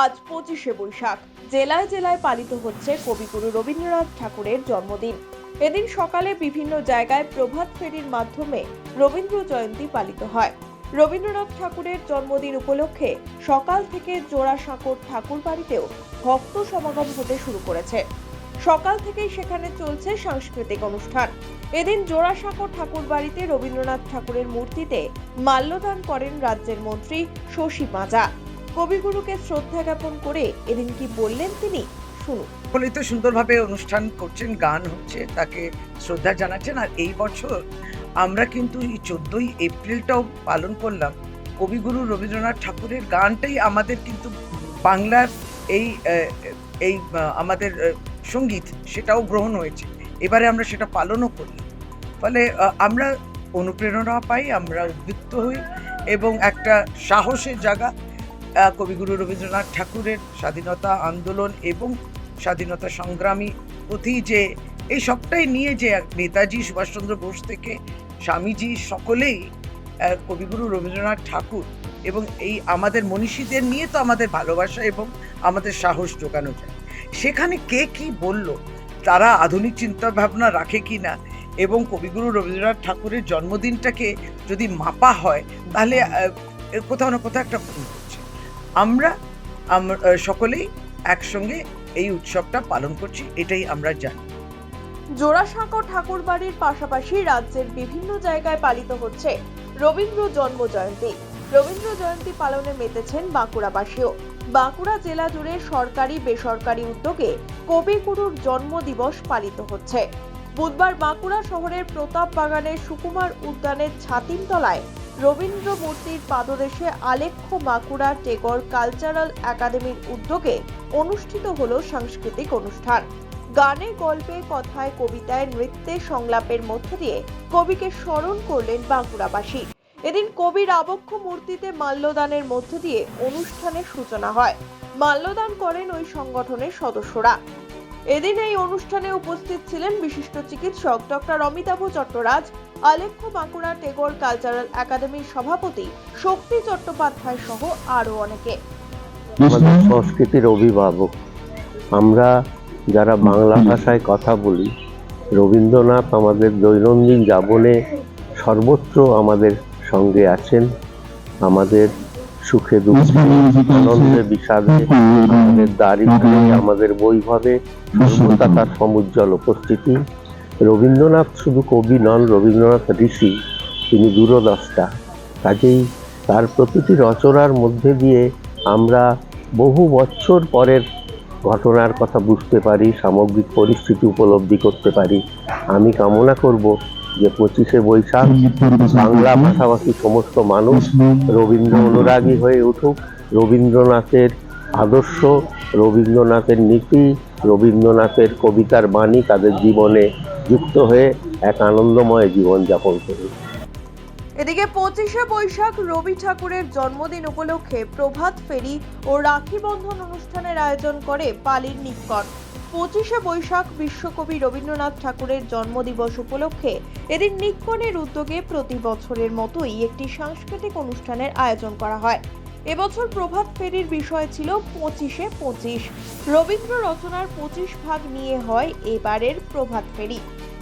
আজ পঁচিশে বৈশাখ। জেলায় জেলায় পালিত হচ্ছে কবিগুরু রবীন্দ্রনাথ ঠাকুরের জন্মদিন। এদিন সকালে বিভিন্ন জায়গায় প্রভাত ফেরির মাধ্যমে রবীন্দ্র জয়ন্তী পালিত হয়। রবীন্দ্রনাথ ঠাকুরের জন্মদিন উপলক্ষে সকাল থেকে জোড়াসাঁকোর ঠাকুর বাড়িতেও ভক্ত সমাগম হতে শুরু করেছে। সকাল থেকেই সেখানে চলছে সাংস্কৃতিক অনুষ্ঠান। এদিন জোড়াসাঁকো ঠাকুর বাড়িতে রবীন্দ্রনাথ ঠাকুরের মূর্তিতে মাল্যদান করেন রাজ্যের মন্ত্রী শশী মাজা কবিগুরুকে শ্রদ্ধা জ্ঞাপন করে এদিন কি বললেন তিনি? শুনুন। সকলেই তো সুন্দরভাবে অনুষ্ঠান করছেন, গান হচ্ছে, তাকে শ্রদ্ধা জানাচ্ছেন। আর এই বছর আমরা কিন্তু এই চোদ্দই এপ্রিলটাও পালন করলাম। কবিগুরু রবীন্দ্রনাথ ঠাকুরের গানটাই আমাদের কিন্তু বাংলার এই এই আমাদের সংগীত, সেটাও গ্রহণ হয়েছে। এবারে আমরা সেটা পালনও করি। ফলে আমরা অনুপ্রেরণা পাই, আমরা উদ্বৃত্ত হই এবং একটা সাহসের জায়গা কবিগুরু রবীন্দ্রনাথ ঠাকুরের স্বাধীনতা আন্দোলন এবং স্বাধীনতা সংগ্রামী প্রতি যে এই সবটাই নিয়ে যে নেতাজি সুভাষচন্দ্র বোস থেকে স্বামীজি সকলেই কবিগুরু রবীন্দ্রনাথ ঠাকুর এবং এই আমাদের মনীষীদের নিয়ে তো আমাদের ভালোবাসা এবং আমাদের সাহস জোগানো যায়। সেখানে কে কি বলল, তারা আধুনিক চিন্তা ভাবনা রাখে কি না এবং কবিগুরু রবীন্দ্রনাথ ঠাকুরের জন্মদিনটাকে যদি মাপা হয়, তাহলে কোথাও না কোথাও একটা আমরা সকলেই একসঙ্গে এই উৎসবটা পালন করছি, এটাই আমরা জানি। জোড়াসাঁকো ঠাকুর বাড়ির পাশাপাশি রাজ্যের বিভিন্ন জায়গায় পালিত হচ্ছে রবীন্দ্র জন্ম জয়ন্তী রবীন্দ্র জয়ন্তী পালনে মেতেছেন বাঁকুড়াবাসীও। বাঁকুড়া জেলা জুড়ে সরকারি, বেসরকারি উদ্যোগে কবিগুরুর জন্ম দিবস পালিত হচ্ছে। বুধবার বাঁকুড়া শহরের প্রতাপ বাগানের সুকুমার উদ্যানের ছাতিমতলায় রবীন্দ্র মূর্তির পাদদেশে আলেখ্য বাঁকুড়া টেগর কালচারাল একাডেমির উদ্যোগে অনুষ্ঠিত হলো সাংস্কৃতিক অনুষ্ঠান। গানে, গল্পে, কথায়, কবিতায় নৃত্যে সংলাপের মধ্য দিয়ে কবিকে স্মরণ করলেন বাঁকুড়াবাসী। এদিন কবির আবক্ষ মূর্তিতে মাল্যদানের মধ্য দিয়ে অনুষ্ঠানের সূচনা হয়। মাল্যদান করেন ওই সংগঠনের সদস্যরা। এদিন এই অনুষ্ঠানে উপস্থিত ছিলেন বিশিষ্ট চিকিৎসক ডক্টর অমিতাভ চট্টরাজ আলেখ্য বাঁকুড়া টেগর কালচারাল একাডেমির সভাপতি শক্তি চট্টোপাধ্যায় সহ আরও অনেকে। আমাদের সংস্কৃতির অভিভাবক। আমরা যারা বাংলা ভাষায় কথা বলি, রবীন্দ্রনাথ আমাদের দৈনন্দিন যাপনে সর্বত্র আমাদের সঙ্গে আছেন। আমাদের সুখে দুঃখে, আনন্দে বিষাদে, আমাদের দারিদ্র্যে, আমাদের বৈভবে সর্বদা তার সমুজ্জ্বল উপস্থিতি। রবীন্দ্রনাথ শুধু কবি নন, রবীন্দ্রনাথ ঋষি, তিনি দূরদ্রষ্টা কাজেই তার প্রতিটি রচনার মধ্যে দিয়ে আমরা বহু বছর পরের ঘটনার কথা বুঝতে পারি, সামগ্রিক পরিস্থিতি উপলব্ধি করতে পারি। আমি কামনা করব যে পঁচিশে বৈশাখ বাংলা ভাষাভাষী সমস্ত মানুষ রবীন্দ্র অনুরাগী হয়ে উঠুক। রবীন্দ্রনাথের আদর্শ রবীন্দ্রনাথের নীতি, রবীন্দ্রনাথের কবিতার বাণী তাদের জীবনে যুক্ত হয়ে এক আনন্দময় জীবনযাপন করুক এদিকে পঁচিশে বৈশাখ রবি ঠাকুরের জন্মদিন উপলক্ষে প্রভাত ফেরি ও রাখি বন্ধন অনুষ্ঠানের আয়োজন করে পালির নিকট। পঁচিশে বৈশাখ বিশ্বকবি রবীন্দ্রনাথ ঠাকুরের জন্মদিবস উপলক্ষে এদিন নিক্কনের উদ্যোগে প্রতি বছরের মতোই একটি সাংস্কৃতিক অনুষ্ঠানের আয়োজন করা হয়। এবছর প্রভাত ফেরির বিষয় ছিল পঁচিশে পঁচিশ। রবীন্দ্র রচনার পঁচিশ ভাগ নিয়ে হয় এবারের প্রভাত ফেরি।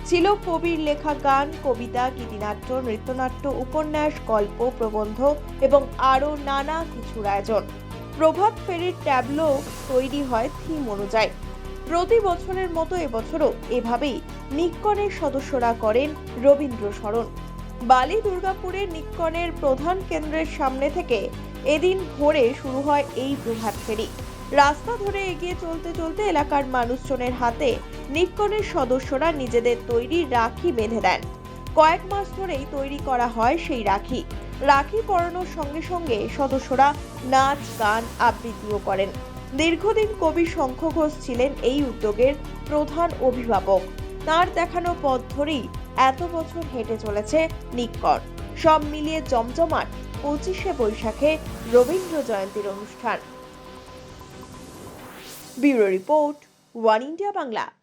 ছিল কবির লেখা গান, কবিতা, গীতিনাট্য, নৃত্যনাট্য, উপন্যাস, গল্প, প্রবন্ধ এবং আরও নানা কিছুর আয়োজন। প্রভাত ফেরির ট্যাবলো তৈরি হয় থিম অনুযায়ী। প্রতি বছরের মতো এবছরও এভাবেই নিক্কনের সদস্যরা করেন রবীন্দ্র স্মরণ। বালি দুর্গাপুরের নিক্কনের প্রধান কেন্দ্রের সামনে থেকে এদিন ভোরে শুরু হয় এই প্রভাত ফেরি। রাস্তা ধরে এগিয়ে চলতে চলতে এলাকার মানুষজনের হাতে নিক্কনের সদস্যরা নিজেদের তৈরি রাখি বেঁধে দেন। কয়েক মাস ধরেই তৈরি করা হয় সেই রাখি। রাখি পরানোর সঙ্গে সঙ্গে সদস্যরা নাচ, গান আবৃত্তিও করেন। দীর্ঘদিন কবি শঙ্খ ঘোষ ছিলেন এই উদ্যোগের প্রধান অভিভাবক। তার দেখানো পথ ধরেই এত বছর হেঁটে চলেছে নিক্কন সব মিলিয়ে জমজমাট পঁচিশে বৈশাখে রবীন্দ্র জয়ন্তীর অনুষ্ঠান। Bureau report One India Bangla.